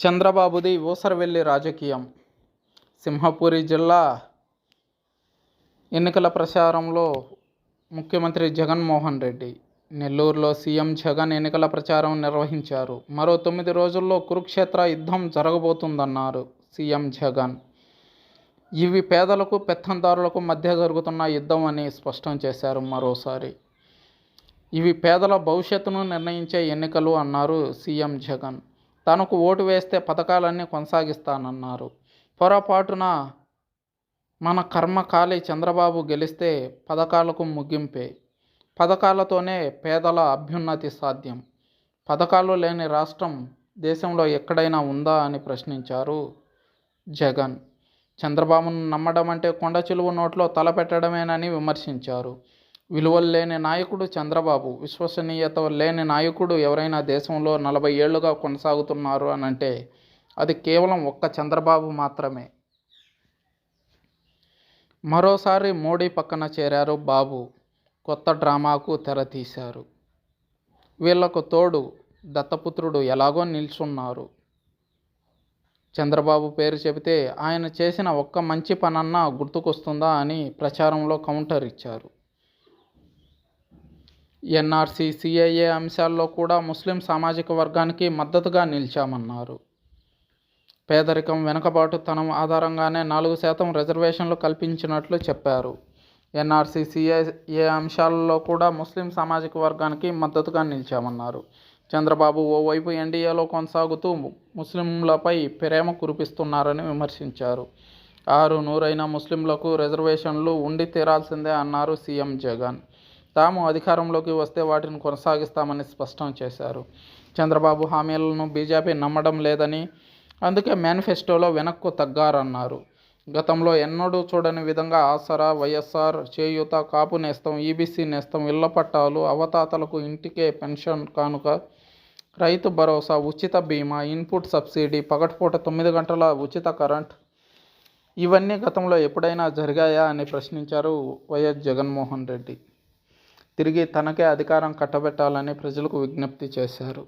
చంద్రబాబుది ఊసరవెల్లి రాజకీయం. సింహపూరి జిల్లా ఎన్నికల ప్రచారంలో ముఖ్యమంత్రి జగన్మోహన్ రెడ్డి. నెల్లూరులో సీఎం జగన్ ఎన్నికల ప్రచారం నిర్వహించారు. మరో తొమ్మిది రోజుల్లో కురుక్షేత్ర యుద్ధం జరగబోతుందన్నారు సీఎం జగన్. ఇవి పేదలకు పెత్తందారులకు మధ్య జరుగుతున్న యుద్ధం అని స్పష్టం చేశారు మరోసారి. ఇవి పేదల భవిష్యత్తును నిర్ణయించే ఎన్నికలు అన్నారు సీఎం జగన్. తనకు ఓటు వేస్తే పథకాలన్నీ కొనసాగిస్తానన్నారు. పొరపాటున మన కర్మకాలి చంద్రబాబు గెలిస్తే పథకాలకు ముగింపే. పథకాలతోనే పేదల అభ్యున్నతి సాధ్యం. పథకాలు లేని రాష్ట్రం దేశంలో ఎక్కడైనా ఉందా అని ప్రశ్నించారు జగన్. చంద్రబాబును నమ్మడం అంటే కొండ చిలువ నోట్లో తలపెట్టడమేనని విమర్శించారు. విలువలు లేని నాయకుడు చంద్రబాబు విశ్వసనీయత లేని నాయకుడు ఎవరైనా దేశంలో నలభై ఏళ్ళుగా కొనసాగుతున్నారు అని అంటే అది కేవలం ఒక్క చంద్రబాబు మాత్రమే. మరోసారి మోడీ పక్కన చేరారు బాబు. కొత్త డ్రామాకు తెర తీశారు. వీళ్ళకు తోడు దత్తపుత్రుడు ఎలాగో నిల్చున్నారు. చంద్రబాబు పేరు చెబితే ఆయన చేసిన ఒక్క మంచి పనన్నా గుర్తుకొస్తుందా అని ప్రచారంలో కౌంటర్ ఇచ్చారు. ఎన్ఆర్సీ సిఐఏ అంశాల్లో కూడా ముస్లిం సామాజిక వర్గానికి మద్దతుగా నిలిచామన్నారు. పేదరికం వెనుకబాటుతనం ఆధారంగానే నాలుగు శాతం రిజర్వేషన్లు కల్పించినట్లు చెప్పారు. ఎన్ఆర్సీ సిఐఏ అంశాలలో కూడా ముస్లిం సామాజిక వర్గానికి మద్దతుగా నిలిచామన్నారు. చంద్రబాబు ఓవైపు ఎన్డీఏలో కొనసాగుతూ ముస్లింలపై ప్రేమ కురిపిస్తున్నారని విమర్శించారు. ఆరు నూరైన ముస్లింలకు రిజర్వేషన్లు ఉండి తీరాల్సిందే అన్నారు సీఎం జగన్. తాము అధికారంలోకి వస్తే వాటిని కొనసాగిస్తామని స్పష్టం చేశారు. చంద్రబాబు హామీలను బీజేపీ నమ్మడం లేదని అందుకే మేనిఫెస్టోలో వెనక్కు తగ్గారన్నారు. గతంలో ఎన్నడూ చూడని విధంగా ఆసరా వైఎస్ఆర్ చేయూత కాపు నేస్తం ఈబీసీ నేస్తం ఇళ్ళ పట్టాలు అవతాతలకు ఇంటికే పెన్షన్ కానుక రైతు భరోసా ఉచిత బీమా ఇన్పుట్ సబ్సిడీ పగటిపూట తొమ్మిది గంటల ఉచిత కరెంట్ ఇవన్నీ గతంలో ఎప్పుడైనా జరిగాయా అని ప్రశ్నించారు వైఎస్ జగన్మోహన్ రెడ్డి. తిరిగి తనకే అధికారం కట్టబెట్టాలని ప్రజలకు విజ్ఞప్తి చేశారు.